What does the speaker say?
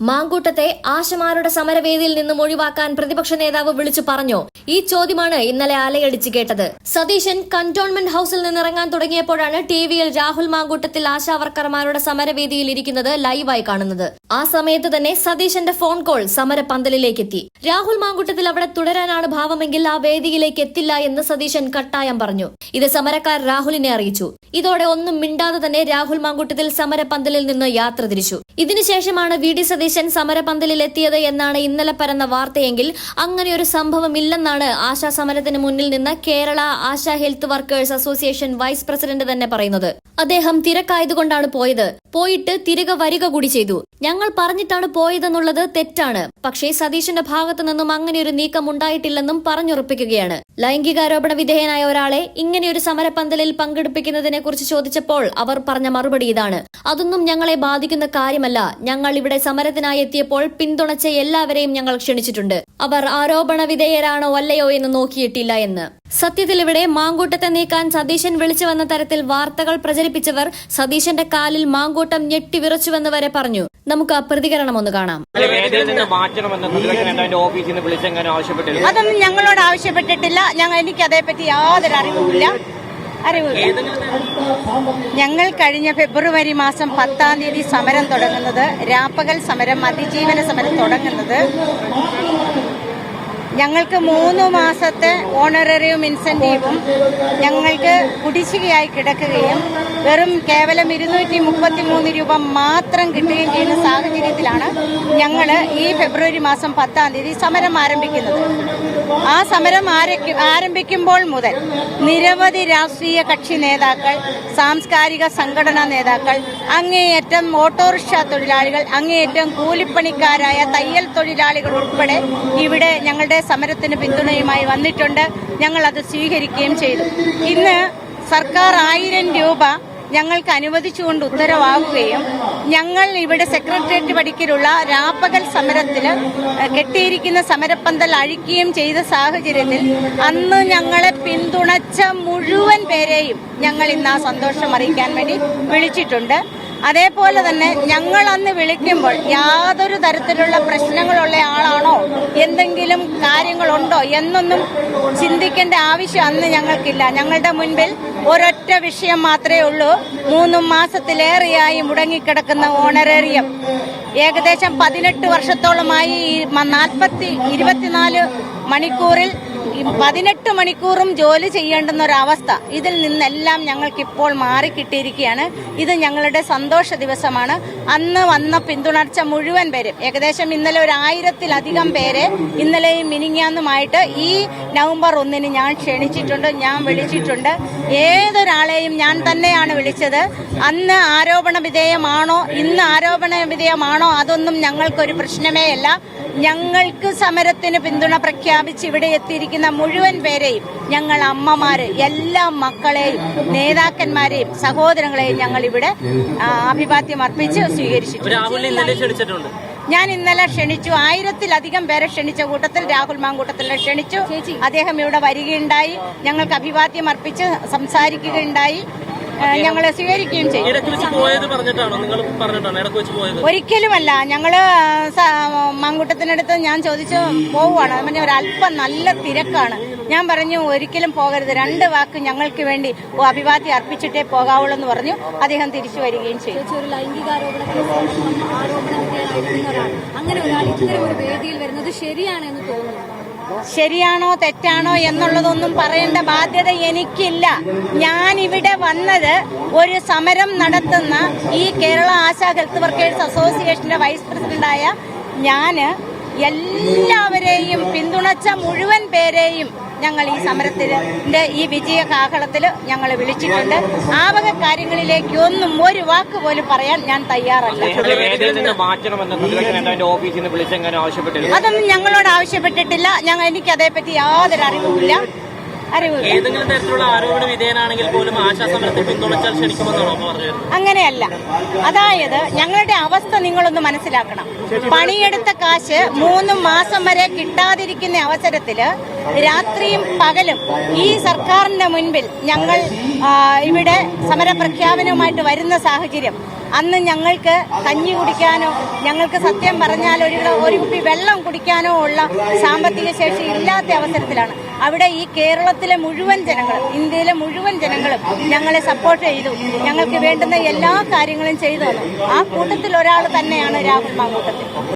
മാങ്കൂട്ടത്തെ ആശമാരുടെ സമരവേദിയിൽ നിന്നും ഒഴിവാക്കാൻ പ്രതിപക്ഷ നേതാവ് വിളിച്ചു പറഞ്ഞു. ഈ ചോദ്യമാണ് ഇന്നലെ അലയടിച്ചു കേട്ടത്. സതീശൻ കന്റോൺമെന്റ് ഹൌസിൽ നിന്നിറങ്ങാൻ തുടങ്ങിയപ്പോഴാണ് ടിവിയിൽ രാഹുൽ മാങ്കൂട്ടത്തിൽ ആശാവർക്കർമാരുടെ സമരവേദിയിൽ ഇരിക്കുന്നത് ലൈവായി കാണുന്നത്. ആ സമയത്ത് തന്നെ സതീശന്റെ ഫോൺ കോൾ സമരപന്തലിലേക്ക് എത്തി രാഹുൽ മാങ്കൂട്ടത്തിൽ അവിടെ തുടരാനാണ് ഭാവമെങ്കിൽ ആ വേദിയിലേക്ക് എത്തില്ല എന്ന് സതീശൻ കട്ടായം പറഞ്ഞു. ഇത് സമരക്കാർ രാഹുലിനെ അറിയിച്ചു. ഇതോടെ ഒന്നും മിണ്ടാതെ തന്നെ രാഹുൽ മാങ്കൂട്ടത്തിൽ സമരപന്തലിൽ നിന്ന് യാത്ര തിരിച്ചു. ഇതിനുശേഷമാണ് വി ഡി സതീശൻ സമരപന്തലിൽ എത്തിയത് എന്നാണ് ഇന്നലെ പരന്ന വാർത്തയെങ്കിൽ അങ്ങനെ ഒരു സംഭവം ഇല്ലെന്നാണ് ആശാ സമരത്തിന് മുന്നിൽ നിന്ന് Kerala ASHA health workers association vice president തന്നെ പറയുന്നത്. അദ്ദേഹം തിരക്കായതുകൊണ്ടാണ് പോയത്. പോയിട്ട് തിരികെ വരിക കൂടി ചെയ്തു. ഞങ്ങൾ പറഞ്ഞിട്ടാണ് പോയതെന്നുള്ളത് തെറ്റാണ്. പക്ഷേ സതീഷിന്റെ ഭാഗത്തു നിന്നും അങ്ങനെ ഒരു നീക്കം ഉണ്ടായിട്ടില്ലെന്നും പറഞ്ഞുറപ്പിക്കുകയാണ്. ലൈംഗികാരോപണ വിധേയനായ ഒരാളെ ഇങ്ങനെയൊരു സമരപന്തലിൽ പങ്കെടുപ്പിക്കുന്നതിനെ കുറിച്ച് ചോദിച്ചപ്പോൾ അവർ പറഞ്ഞ മറുപടി ഇതാണ്. അതൊന്നും ഞങ്ങളെ ബാധിക്കുന്ന കാര്യമല്ല. ഞങ്ങൾ ഇവിടെ സമരത്തിനായി എത്തിയപ്പോൾ പിന്തുണച്ച എല്ലാവരെയും ഞങ്ങൾ ക്ഷണിച്ചിട്ടുണ്ട്. അവർ ആരോപണ വിധേയരാണോ അല്ലയോ എന്ന് നോക്കിയിട്ടില്ല എന്ന്. സത്യത്തിൽ ഇവിടെ മാങ്കൂട്ടത്തെ നീക്കാൻ സതീശൻ വിളിച്ചു വന്ന തരത്തിൽ വാർത്തകൾ പ്രചരിപ്പിച്ചവർ സതീശന്റെ കാലിൽ മാങ്കൂട്ടം ഞെട്ടി വിറച്ചുവെന്ന് വരെ പറഞ്ഞു. നമുക്ക് ആ പ്രതികരണം ഒന്ന് കാണാം. അതൊന്നും ഞങ്ങളോട് ആവശ്യപ്പെട്ടിട്ടില്ല. ഞങ്ങൾ എനിക്ക് അതേപ്പറ്റി യാതൊരു അറിവുമില്ല. അറിവ് ഞങ്ങൾ കഴിഞ്ഞ ഫെബ്രുവരി മാസം പത്താം തീയതി സമരം തുടങ്ങുന്നത് രാപ്പകൽ സമരം അതിജീവന സമരം തുടങ്ങുന്നത്. ഞങ്ങൾക്ക് മൂന്ന് മാസത്തെ ഓണററിയും ഇൻസെന്റീവും ഞങ്ങൾക്ക് കുടിശ്ശികയായി കിടക്കുകയും വെറും കേവലം ഇരുന്നൂറ്റി മുപ്പത്തി മൂന്ന് രൂപ മാത്രം കിട്ടുകയും ചെയ്യുന്ന സാഹചര്യത്തിലാണ് ഞങ്ങൾ ഈ ഫെബ്രുവരി മാസം പത്താം തീയതി സമരം ആരംഭിക്കുന്നത്. ആ സമരം ആരംഭിക്കുമ്പോൾ മുതൽ നിരവധി രാഷ്ട്രീയ കക്ഷി നേതാക്കൾ സാംസ്കാരിക സംഘടനാ നേതാക്കൾ അങ്ങേയറ്റം ഓട്ടോറിക്ഷ തൊഴിലാളികൾ അങ്ങേയറ്റം കൂലിപ്പണിക്കാരായ തയ്യൽ തൊഴിലാളികൾ ഉൾപ്പെടെ ഇവിടെ ഞങ്ങളുടെ സമരത്തിന് പിന്തുണയുമായി വന്നിട്ടുണ്ട്. ഞങ്ങൾ അത് സ്വീകരിക്കുകയും ചെയ്തു. ഇന്ന് സർക്കാർ ആയിരം രൂപ ഞങ്ങൾക്ക് അനുവദിച്ചുകൊണ്ട് ഉത്തരവാകുകയും ഞങ്ങൾ ഇവിടെ സെക്രട്ടേറിയറ്റ് പടിക്കലുള്ള രാപ്പകൽ സമരത്തിൽ കെട്ടിയിരിക്കുന്ന സമരപ്പന്തൽ അഴിക്കുകയും ചെയ്ത സാഹചര്യത്തിൽ അന്ന് ഞങ്ങളെ പിന്തുണച്ച മുഴുവൻ പേരെയും ഞങ്ങൾ ഇന്ന് ആ സന്തോഷം അറിയിക്കാൻ വേണ്ടി വിളിച്ചിട്ടുണ്ട്. അതേപോലെ തന്നെ ഞങ്ങൾ അന്ന് വിളിക്കുമ്പോൾ യാതൊരു തരത്തിലുള്ള പ്രശ്നങ്ങളുള്ള ആളാണോ? എന്തെങ്കിലും കാര്യങ്ങളുണ്ടോ? എന്നൊന്നും ചിന്തിക്കേണ്ട ആവശ്യം അന്ന് ഞങ്ങൾക്കില്ല. ഞങ്ങളുടെ മുൻപിൽ ഒരൊറ്റ വിഷയം മാത്രമേ ഉള്ളൂ. മൂന്ന് മാസത്തിലേറെയായി മുടങ്ങിക്കിടക്കുന്ന ഓണറേറിയം. ഏകദേശം പതിനെട്ട് വർഷത്തോളമായി നാൽപ്പത്തി ഇരുപത്തിനാല് മണിക്കൂറിൽ പതിനെട്ട് മണിക്കൂറും ജോലി ചെയ്യേണ്ടുന്ന ഒരവസ്ഥ ഇതിൽ നിന്നെല്ലാം ഞങ്ങൾക്ക് ഇപ്പോൾ മാറിക്കിട്ടിയിരിക്കുകയാണ്. ഇത് ഞങ്ങളുടെ സന്തോഷ ദിവസമാണ്. അന്ന് വന്ന പിന്തുണർച്ച മുഴുവൻ പേരും ഏകദേശം ഇന്നലെ ഒരു ആയിരത്തിലധികം പേരെ ഇന്നലെയും മിനിങ്ങാന്നുമായിട്ട് ഈ നവംബർ ഒന്നിന് ഞാൻ ക്ഷണിച്ചിട്ടുണ്ട് ഞാൻ വിളിച്ചിട്ടുണ്ട്. ഏതൊരാളെയും ഞാൻ തന്നെയാണ് വിളിച്ചത്. അന്ന് ആരോപണ വിധേയമാണോ ഇന്ന് ആരോപണ വിധേയമാണോ അതൊന്നും ഞങ്ങൾക്കൊരു പ്രശ്നമേ അല്ല ഞങ്ങൾക്ക് സമരത്തിന് പിന്തുണ പ്രഖ്യാപിച്ച് ഇവിടെ എത്തിയിരിക്കുന്ന മുഴുവൻ പേരെയും ഞങ്ങൾ അമ്മമാര് എല്ലാ മക്കളെയും നേതാക്കന്മാരെയും സഹോദരങ്ങളെയും ഞങ്ങൾ ഇവിടെ അഭിവാദ്യം അർപ്പിച്ച് സ്വീകരിച്ചിട്ടുണ്ട്. ഞാൻ ഇന്നലെ ക്ഷണിച്ചു. ആയിരത്തിലധികം പേരെ ക്ഷണിച്ച കൂട്ടത്തിൽ രാഹുൽ മാങ്കൂട്ടത്തിലെ ക്ഷണിച്ചു. അദ്ദേഹം ഇവിടെ വരികയുണ്ടായി. ഞങ്ങൾക്ക് അഭിവാദ്യം അർപ്പിച്ച് സംസാരിക്കുകയുണ്ടായി. ഞങ്ങളെ സ്വീകരിക്കുകയും ചെയ്യും. ഒരിക്കലുമല്ല. ഞങ്ങൾ മങ്കുട്ടത്തിനടുത്ത് ഞാൻ ചോദിച്ചു പോവുകയാണ് പിന്നെ പറഞ്ഞ ഒരല്പം നല്ല തിരക്കാണ്. ഞാൻ പറഞ്ഞു ഒരിക്കലും പോകരുത്. രണ്ട് വാക്ക് ഞങ്ങൾക്ക് വേണ്ടി അഭിവാദ്യം അർപ്പിച്ചിട്ടേ പോകാവുള്ളൂ എന്ന് പറഞ്ഞു. അദ്ദേഹം തിരിച്ചു വരികയും ചെയ്തു. ഒരു അങ്ങനെ ഒരാൾ ഇത്തരം ഒരു വേദിയിൽ വരുന്നത് ശരിയാണെന്ന് തോന്നുന്നു ശരിയാണോ തെറ്റാണോ എന്നുള്ളതൊന്നും പറയേണ്ട ബാധ്യത എനിക്കില്ല. ഞാൻ ഇവിടെ വന്നത് ഒരു സമരം നടത്തുന്ന ഈ കേരള ആശാ ഹെൽത്ത് വർക്കേഴ്സ് അസോസിയേഷന്റെ വൈസ് പ്രസിഡന്റായ ഞാൻ എല്ലാവരെയും പിന്തുണച്ച മുഴുവൻ പേരെയും ഞങ്ങൾ ഈ സമരത്തിന്റെ ഈ വിജയ കാഹളത്തിൽ ഞങ്ങൾ വിളിച്ചിട്ടുണ്ട്. ആ വക കാര്യങ്ങളിലേക്ക് ഒന്നും ഒരു വാക്ക് പോലും പറയാൻ ഞാൻ തയ്യാറല്ല. അതൊന്നും ഞങ്ങളോട് ആവശ്യപ്പെട്ടിട്ടില്ല. ഞങ്ങൾ എനിക്ക് അതേപ്പറ്റി യാതൊരു അറിവുമില്ല അറിവില്ല ഏതെങ്കിലും തരത്തിലുള്ള ആരോപണ വിധേയനാണെങ്കിൽ പോലും ആശാ സമരത്തെ പിന്തുണച്ചാൽ ക്ഷണിക്കുമെന്നാണോ പറഞ്ഞത്? അങ്ങനെയല്ല. അതായത് ഞങ്ങളുടെ അവസ്ഥ നിങ്ങളൊന്ന് മനസ്സിലാക്കണം. പണിയെടുത്ത കാശ് മൂന്ന് മാസം വരെ കിട്ടാതിരിക്കുന്ന അവസരത്തിൽ രാത്രിയും പകലും ഈ സർക്കാരിന്റെ മുൻപിൽ ഞങ്ങൾ ഇവിടെ സമരപ്രഖ്യാപനവുമായിട്ട് വരുന്ന സാഹചര്യം അന്ന് ഞങ്ങൾക്ക് കഞ്ഞി കുടിക്കാനോ ഞങ്ങൾക്ക് സത്യം പറഞ്ഞാൽ ഒരു ഒരു കുപ്പി വെള്ളം കുടിക്കാനോ ഉള്ള സാമ്പത്തിക ശേഷി ഇല്ലാത്ത അവസരത്തിലാണ്. അവിടെ ഈ കേരളത്തിലെ മുഴുവൻ ജനങ്ങളും ഇന്ത്യയിലെ മുഴുവൻ ജനങ്ങളും ഞങ്ങളെ സപ്പോർട്ട് ചെയ്തു. ഞങ്ങൾക്ക് വേണ്ടുന്ന എല്ലാ കാര്യങ്ങളും ചെയ്തു ആ കൂട്ടത്തിൽ ഒരാൾ തന്നെയാണ് രാഹുൽ മാങ്കൂട്ടത്തിൽ.